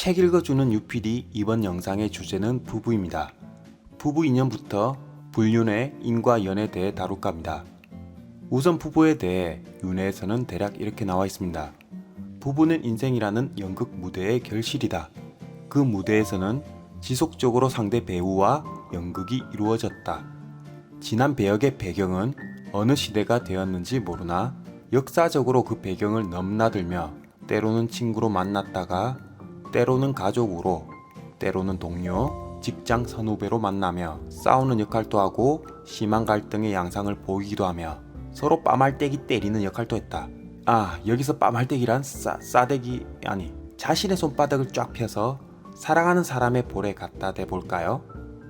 책 읽어주는 UPD 이번 영상의 주제는 부부입니다. 부부 인연부터 불륜의 인과 연에 대해 다룰까 합니다. 우선 부부에 대해 윤회에서는 대략 이렇게 나와 있습니다. 부부는 인생이라는 연극 무대의 결실이다. 그 무대에서는 지속적으로 상대 배우와 연극이 이루어졌다. 지난 배역의 배경은 어느 시대가 되었는지 모르나 역사적으로 그 배경을 넘나들며 때로는 친구로 만났다가 때로는 가족으로 때로는 동료, 직장 선후배로 만나며 싸우는 역할도 하고 심한 갈등의 양상을 보이기도 하며 서로 빠말때기 때리는 역할도 했다. 아 여기서 빠말때기란 싸, 싸대기 아니 자신의 손바닥을 쫙 펴서 사랑하는 사람의 볼에 갖다 대볼까요?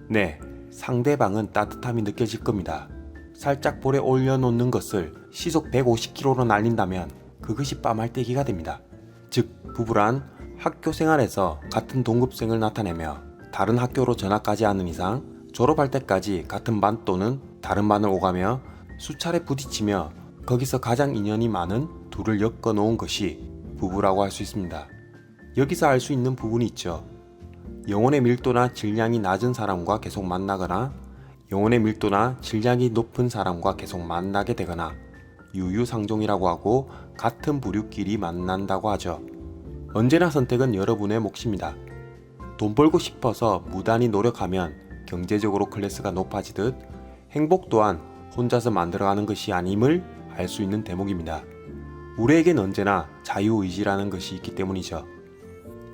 네, 상대방은 따뜻함이 느껴질 겁니다. 살짝 볼에 올려놓는 것을 시속 150km로 날린다면 그것이 빠말때기가 됩니다. 즉, 부부란 학교 생활에서 같은 동급생을 나타내며 다른 학교로 전학가지 않는 이상 졸업할 때까지 같은 반 또는 다른 반을 오가며 수차례 부딪히며 거기서 가장 인연이 많은 둘을 엮어 놓은 것이 부부라고 할 수 있습니다. 여기서 알 수 있는 부분이 있죠. 영혼의 밀도나 질량이 낮은 사람과 계속 만나거나 영혼의 밀도나 질량이 높은 사람과 계속 만나게 되거나 유유상종이라고 하고 같은 부류끼리 만난다고 하죠. 언제나 선택은 여러분의 몫입니다. 돈 벌고 싶어서 무단히 노력하면 경제적으로 클래스가 높아지듯 행복 또한 혼자서 만들어가는 것이 아님을 알 수 있는 대목입니다. 우리에겐 언제나 자유의지라는 것이 있기 때문이죠.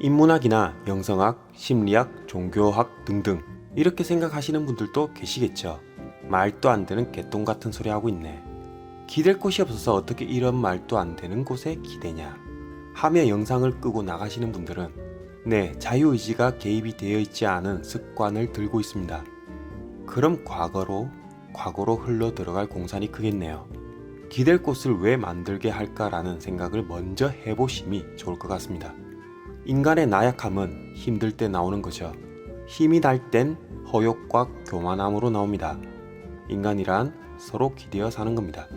인문학이나 영성학, 심리학, 종교학 등등 이렇게 생각하시는 분들도 계시겠죠. 말도 안 되는 개똥 같은 소리 하고 있네. 기댈 곳이 없어서 어떻게 이런 말도 안 되는 곳에 기대냐. 하며 영상을 끄고 나가시는 분들은 네, 자유의지가 개입이 되어 있지 않은 습관을 들고 있습니다. 그럼 과거로, 과거로 흘러 들어갈 공산이 크겠네요. 기댈 곳을 왜 만들게 할까라는 생각을 먼저 해보심이 좋을 것 같습니다. 인간의 나약함은 힘들 때 나오는 거죠. 힘이 날 땐 허욕과 교만함으로 나옵니다. 인간이란 서로 기대어 사는 겁니다.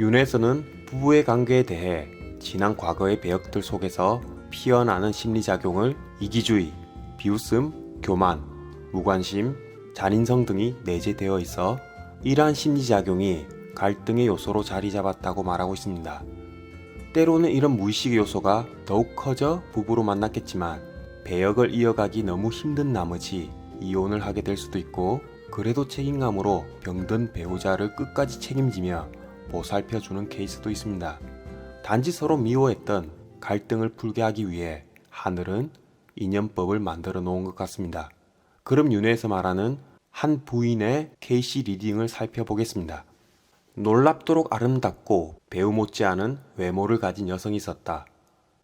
윤회에서는 부부의 관계에 대해 지난 과거의 배역들 속에서 피어나는 심리작용을 이기주의, 비웃음, 교만, 무관심, 잔인성 등이 내재되어 있어 이러한 심리작용이 갈등의 요소로 자리 잡았다고 말하고 있습니다. 때로는 이런 무의식의 요소가 더욱 커져 부부로 만났겠지만 배역을 이어가기 너무 힘든 나머지 이혼을 하게 될 수도 있고 그래도 책임감으로 병든 배우자를 끝까지 책임지며 보살펴주는 케이스도 있습니다. 단지 서로 미워했던 갈등을 풀게 하기 위해 하늘은 인연법을 만들어 놓은 것 같습니다. 그럼 윤회에서 말하는 한 부인의 케이시 리딩을 살펴보겠습니다. 놀랍도록 아름답고 배우 못지않은 외모를 가진 여성이 있었다.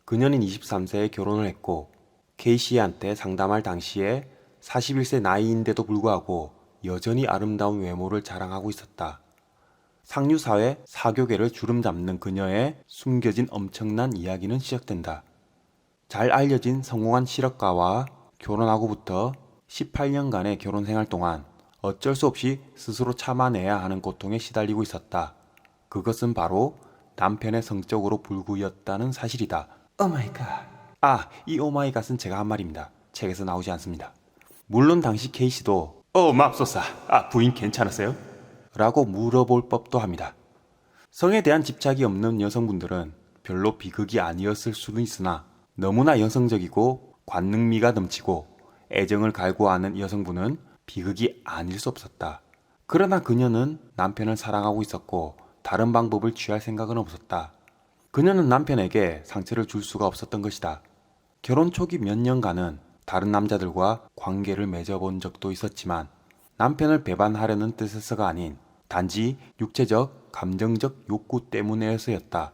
그녀는 23세에 결혼을 했고 케이시한테 상담할 당시에 41세 나이인데도 불구하고 여전히 아름다운 외모를 자랑하고 있었다. 상류사회 사교계를 주름잡는 그녀의 숨겨진 엄청난 이야기는 시작된다. 잘 알려진 성공한 실업가와 결혼하고부터 18년간의 결혼 생활 동안 어쩔 수 없이 스스로 참아내야 하는 고통에 시달리고 있었다. 그것은 바로 남편의 성적으로 불구였다는 사실이다. 오마이갓. 아, 이 오마이갓은 제가 한 말입니다. 책에서 나오지 않습니다. 물론 당시 케이시도 어, 맙소사. 아, 부인 괜찮으세요? 라고 물어볼 법도 합니다. 성에 대한 집착이 없는 여성분들은 별로 비극이 아니었을 수는 있으나 너무나 여성적이고 관능미가 넘치고 애정을 갈구하는 여성분은 비극이 아닐 수 없었다. 그러나 그녀는 남편을 사랑하고 있었고 다른 방법을 취할 생각은 없었다. 그녀는 남편에게 상처를 줄 수가 없었던 것이다. 결혼 초기 몇 년간은 다른 남자들과 관계를 맺어본 적도 있었지만 남편을 배반하려는 뜻에서가 아닌 단지 육체적, 감정적 욕구 때문에서였다.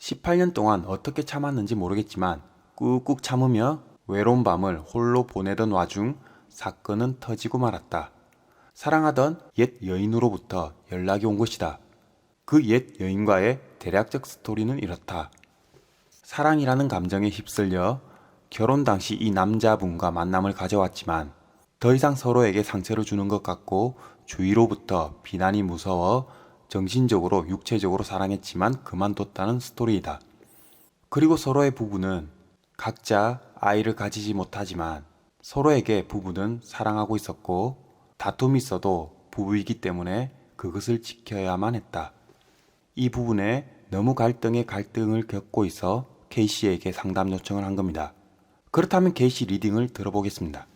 18년 동안 어떻게 참았는지 모르겠지만 꾹꾹 참으며 외로운 밤을 홀로 보내던 와중 사건은 터지고 말았다. 사랑하던 옛 여인으로부터 연락이 온 것이다. 그 옛 여인과의 대략적 스토리는 이렇다. 사랑이라는 감정에 휩쓸려 결혼 당시 이 남자분과 만남을 가져왔지만 더 이상 서로에게 상처를 주는 것 같고 주위로부터 비난이 무서워 정신적으로 육체적으로 사랑했지만 그만뒀다는 스토리이다. 그리고 서로의 부부는 각자 아이를 가지지 못하지만 서로에게 부부는 사랑하고 있었고 다툼이 있어도 부부이기 때문에 그것을 지켜야만 했다. 이 부분에 너무 갈등의 갈등을 겪고 있어 케이씨에게 상담 요청을 한 겁니다. 그렇다면 케이씨 리딩을 들어보겠습니다.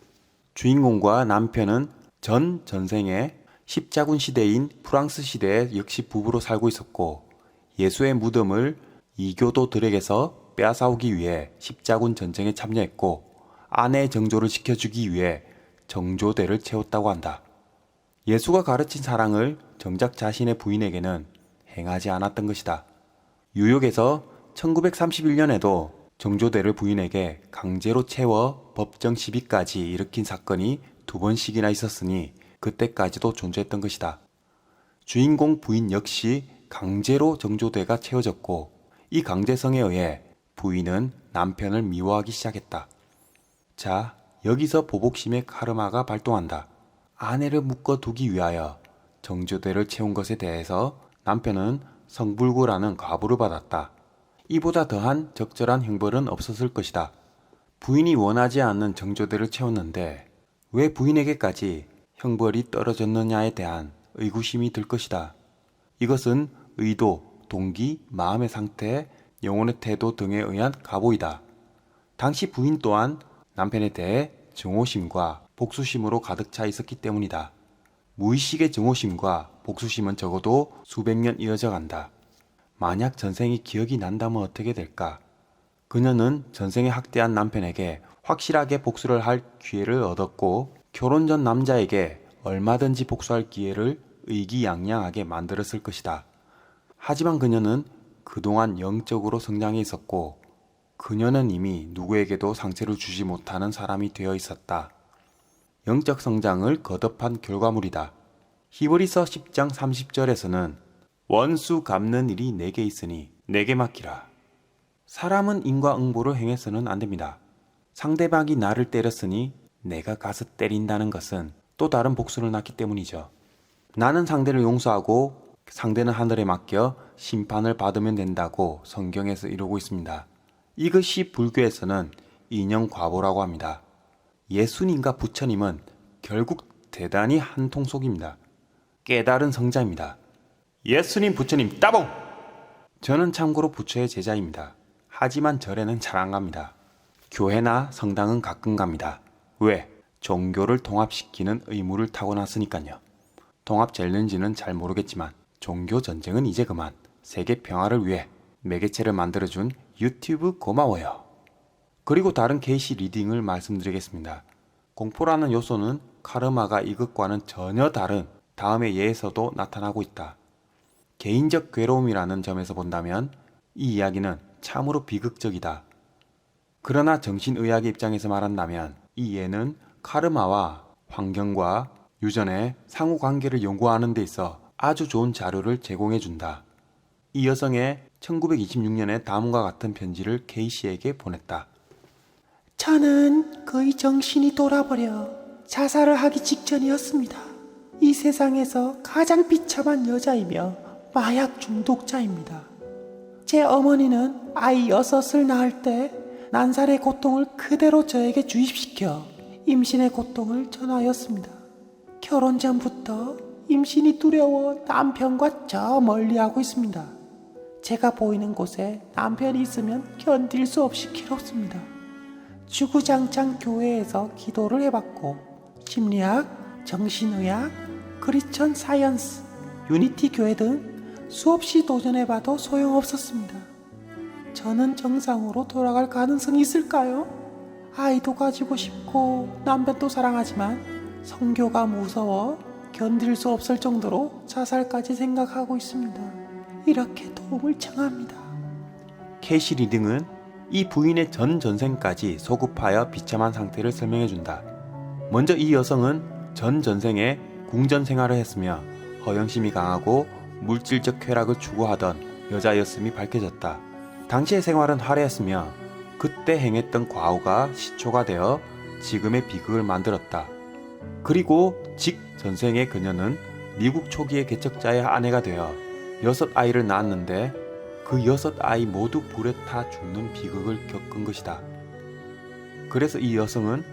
주인공과 남편은 전 전생에 십자군 시대인 프랑스 시대에 역시 부부로 살고 있었고 예수의 무덤을 이교도들에게서 빼앗아오기 위해 십자군 전쟁에 참여했고 아내의 정조를 지켜주기 위해 정조대를 채웠다고 한다. 예수가 가르친 사랑을 정작 자신의 부인에게는 행하지 않았던 것이다. 뉴욕에서 1931년에도 정조대를 부인에게 강제로 채워 법정 시비까지 일으킨 사건이 두 번씩이나 있었으니 그때까지도 존재했던 것이다. 주인공 부인 역시 강제로 정조대가 채워졌고 이 강제성에 의해 부인은 남편을 미워하기 시작했다. 자, 여기서 보복심의 카르마가 발동한다. 아내를 묶어두기 위하여 정조대를 채운 것에 대해서 남편은 성불구라는 과부를 받았다. 이보다 더한 적절한 형벌은 없었을 것이다. 부인이 원하지 않는 정조대를 채웠는데 왜 부인에게까지 형벌이 떨어졌느냐에 대한 의구심이 들 것이다. 이것은 의도, 동기, 마음의 상태, 영혼의 태도 등에 의한 가보이다. 당시 부인 또한 남편에 대해 증오심과 복수심으로 가득 차 있었기 때문이다. 무의식의 증오심과 복수심은 적어도 수백 년 이어져 간다. 만약 전생이 기억이 난다면 어떻게 될까? 그녀는 전생에 학대한 남편에게 확실하게 복수를 할 기회를 얻었고 결혼 전 남자에게 얼마든지 복수할 기회를 의기양양하게 만들었을 것이다. 하지만 그녀는 그동안 영적으로 성장해 있었고 그녀는 이미 누구에게도 상처를 주지 못하는 사람이 되어 있었다. 영적 성장을 거듭한 결과물이다. 히브리서 10장 30절에서는 원수 갚는 일이 내게 있으니 내게 맡기라. 사람은 인과응보를 행해서는 안 됩니다. 상대방이 나를 때렸으니 내가 가서 때린다는 것은 또 다른 복수를 낳기 때문이죠. 나는 상대를 용서하고 상대는 하늘에 맡겨 심판을 받으면 된다고 성경에서 이루고 있습니다. 이것이 불교에서는 인형 과보라고 합니다. 예수님과 부처님은 결국 대단히 한 통속입니다. 깨달은 성자입니다. 예수님 부처님 따봉! 저는 참고로 부처의 제자입니다. 하지만 절에는 잘 안 갑니다. 교회나 성당은 가끔 갑니다. 왜? 종교를 통합시키는 의무를 타고났으니까요. 통합될는지는 잘 모르겠지만 종교 전쟁은 이제 그만 세계 평화를 위해 매개체를 만들어준 유튜브 고마워요. 그리고 다른 케이시 리딩을 말씀드리겠습니다. 공포라는 요소는 카르마가 이것과는 전혀 다른 다음의 예에서도 나타나고 있다. 개인적 괴로움이라는 점에서 본다면 이 이야기는 참으로 비극적이다. 그러나 정신의학의 입장에서 말한다면 이 예는 카르마와 환경과 유전의 상호 관계를 연구하는 데 있어 아주 좋은 자료를 제공해 준다. 이 여성의 1926년에 다음과 같은 편지를 케이시에게 보냈다. 저는 거의 정신이 돌아버려 자살을 하기 직전이었습니다. 이 세상에서 가장 비참한 여자이며 마약 중독자입니다. 제 어머니는 아이 여섯을 낳을 때 난살의 고통을 그대로 저에게 주입시켜 임신의 고통을 전하였습니다. 결혼 전부터 임신이 두려워 남편과 저 멀리하고 있습니다. 제가 보이는 곳에 남편이 있으면 견딜 수 없이 괴롭습니다. 주구장창 교회에서 기도를 해봤고 심리학, 정신의학, 크리스천 사이언스, 유니티 교회 등 수없이 도전해봐도 소용없었습니다. 저는 정상으로 돌아갈 가능성이 있을까요? 아이도 가지고 싶고 남편도 사랑하지만 성교가 무서워 견딜 수 없을 정도로 자살까지 생각하고 있습니다. 이렇게 도움을 청합니다. 케이시 리딩은 이 부인의 전 전생까지 소급하여 비참한 상태를 설명해 준다. 먼저 이 여성은 전 전생에 궁전 생활을 했으며 허영심이 강하고 물질적 쾌락을 추구하던 여자였음이 밝혀졌다. 당시의 생활은 화려했으며 그때 행했던 과오가 시초가 되어 지금의 비극을 만들었다. 그리고 직 전생의 그녀는 미국 초기의 개척자의 아내가 되어 여섯 아이를 낳았는데 그 여섯 아이 모두 불에 타 죽는 비극을 겪은 것이다. 그래서 이 여성은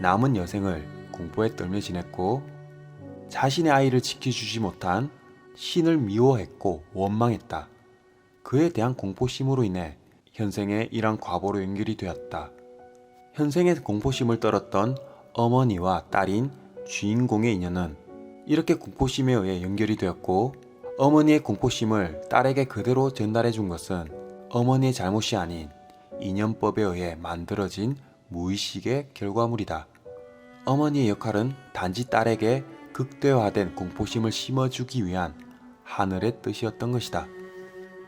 남은 여생을 공포에 떨며 지냈고 자신의 아이를 지켜주지 못한 신을 미워했고 원망했다. 그에 대한 공포심으로 인해 현생에 이런 과보로 연결이 되었다. 현생의 공포심을 떨었던 어머니와 딸인 주인공의 인연은 이렇게 공포심에 의해 연결이 되었고 어머니의 공포심을 딸에게 그대로 전달해 준 것은 어머니의 잘못이 아닌 인연법에 의해 만들어진 무의식의 결과물이다. 어머니의 역할은 단지 딸에게 극대화된 공포심을 심어주기 위한 하늘의 뜻이었던 것이다.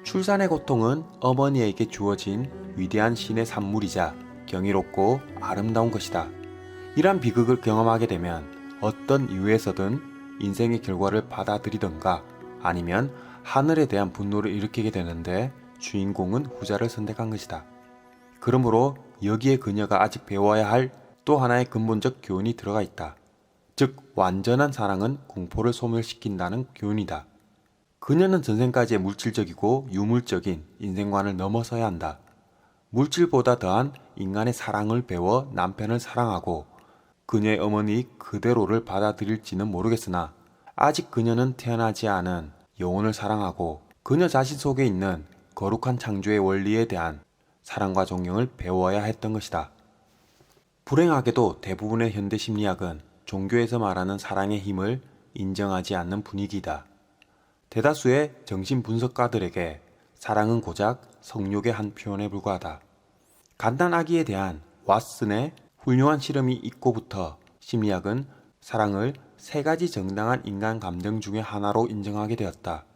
출산의 고통은 어머니에게 주어진 위대한 신의 산물이자 경이롭고 아름다운 것이다. 이러한 비극을 경험하게 되면 어떤 이유에서든 인생의 결과를 받아들이던가 아니면 하늘에 대한 분노를 일으키게 되는데 주인공은 후자를 선택한 것이다. 그러므로 여기에 그녀가 아직 배워야 할 또 하나의 근본적 교훈이 들어가 있다. 즉, 완전한 사랑은 공포를 소멸시킨다는 교훈이다. 그녀는 전생까지의 물질적이고 유물적인 인생관을 넘어서야 한다. 물질보다 더한 인간의 사랑을 배워 남편을 사랑하고 그녀의 어머니 그대로를 받아들일지는 모르겠으나 아직 그녀는 태어나지 않은 영혼을 사랑하고 그녀 자신 속에 있는 거룩한 창조의 원리에 대한 사랑과 존경을 배워야 했던 것이다. 불행하게도 대부분의 현대 심리학은 종교에서 말하는 사랑의 힘을 인정하지 않는 분위기다. 대다수의 정신분석가들에게 사랑은 고작 성욕의 한 표현에 불과하다. 간단하기에 대한 왓슨의 훌륭한 실험이 있고부터 심리학은 사랑을 세 가지 정당한 인간 감정 중의 하나로 인정하게 되었다.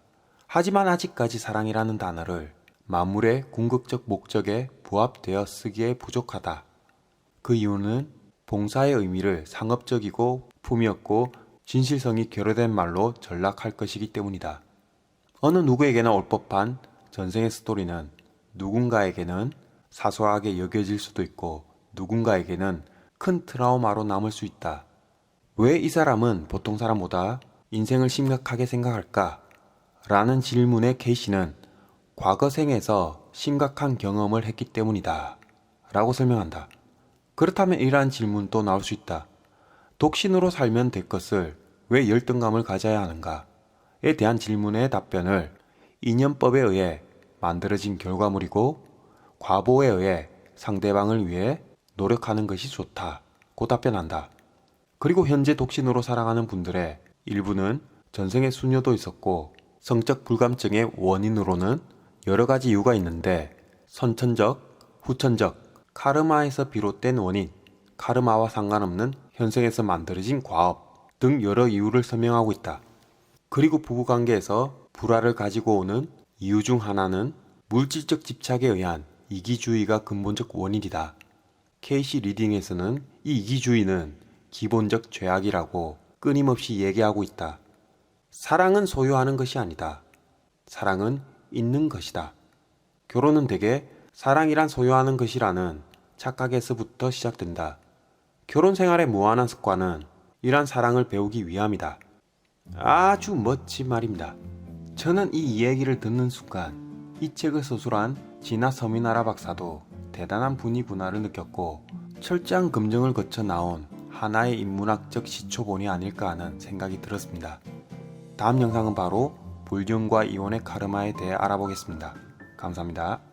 하지만 아직까지 사랑이라는 단어를 만물의 궁극적 목적에 부합되어 쓰기에 부족하다. 그 이유는 봉사의 의미를 상업적이고 품위 없고 진실성이 결여된 말로 전락할 것이기 때문이다. 어느 누구에게나 올 법한 전생의 스토리는 누군가에게는 사소하게 여겨질 수도 있고 누군가에게는 큰 트라우마로 남을 수 있다. 왜 이 사람은 보통 사람보다 인생을 심각하게 생각할까? 라는 질문에 케이시는 과거 생에서 심각한 경험을 했기 때문이다. 라고 설명한다. 그렇다면 이러한 질문도 나올 수 있다. 독신으로 살면 될 것을 왜 열등감을 가져야 하는가? 에 대한 질문의 답변을 인연법에 의해 만들어진 결과물이고 과보에 의해 상대방을 위해 노력하는 것이 좋다고 답변한다. 그리고 현재 독신으로 살아가는 분들의 일부는 전생에 수녀도 있었고 성적 불감증의 원인으로는 여러 가지 이유가 있는데 선천적, 후천적, 카르마에서 비롯된 원인, 카르마와 상관없는 현생에서 만들어진 과업 등 여러 이유를 설명하고 있다. 그리고 부부관계에서 불화를 가지고 오는 이유 중 하나는 물질적 집착에 의한 이기주의가 근본적 원인이다. 케이시 리딩에서는 이 이기주의는 기본적 죄악이라고 끊임없이 얘기하고 있다. 사랑은 소유하는 것이 아니다. 사랑은 있는 것이다. 결혼은 대개 사랑이란 소유하는 것이라는 착각에서부터 시작된다. 결혼 생활의 무한한 습관은 이란 사랑을 배우기 위함이다. 아주 멋진 말입니다. 저는 이 이야기를 듣는 순간 이 책을 서술한 진화 서미나라 박사도 대단한 분화를 느꼈고 철저한 검증을 거쳐 나온 하나의 인문학적 시초본이 아닐까 하는 생각이 들었습니다. 다음 영상은 바로 불륜과 이혼의 카르마에 대해 알아보겠습니다. 감사합니다.